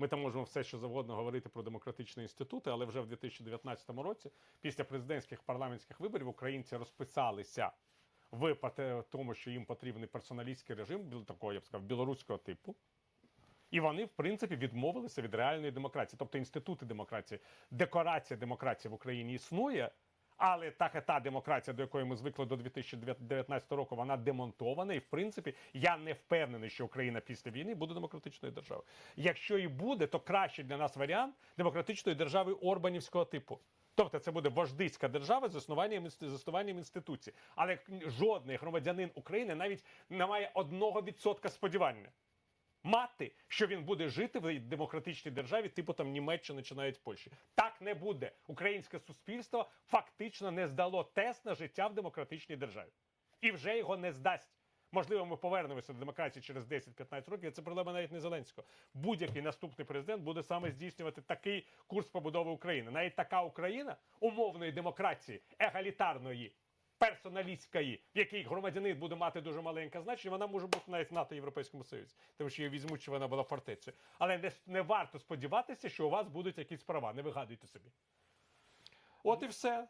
Ми там можемо все, що завгодно говорити про демократичні інститути, але вже в 2019 році, після президентських парламентських виборів, українці розписалися в тому, що їм потрібний персоналістський режим, такого, я б сказав, білоруського типу. І вони, в принципі, відмовилися від реальної демократії, тобто інститути демократії, декорація демократії в Україні існує. Але та, та демократія, до якої ми звикли до 2019 року, вона демонтована. І в принципі, я не впевнений, що Україна після війни буде демократичною державою. Якщо і буде, то кращий для нас варіант демократичної держави Орбанівського типу. Тобто це буде вождицька держава з заснуванням, інст- заснуванням інституцій. Але жодний громадянин України навіть не має одного відсотка сподівання мати, що він буде жити в демократичній державі, типу там Німеччини чи навіть Польщі. Так не буде. Українське суспільство фактично не здало тест на життя в демократичній державі. І вже його не здасть. Можливо, ми повернемося до демократії через 10-15 років. Це проблема навіть не Зеленського. Будь-який наступний президент буде саме здійснювати такий курс побудови України. Навіть така Україна умовної демократії, егалітарної, персоналістської, в якій громадянин буде мати дуже маленьке значення, вона може бути навіть НАТО Європейському Союзі, тому що її візьмуть, що вона була фортецею. Але не, не варто сподіватися, що у вас будуть якісь права. Не вигадуйте собі. От і все.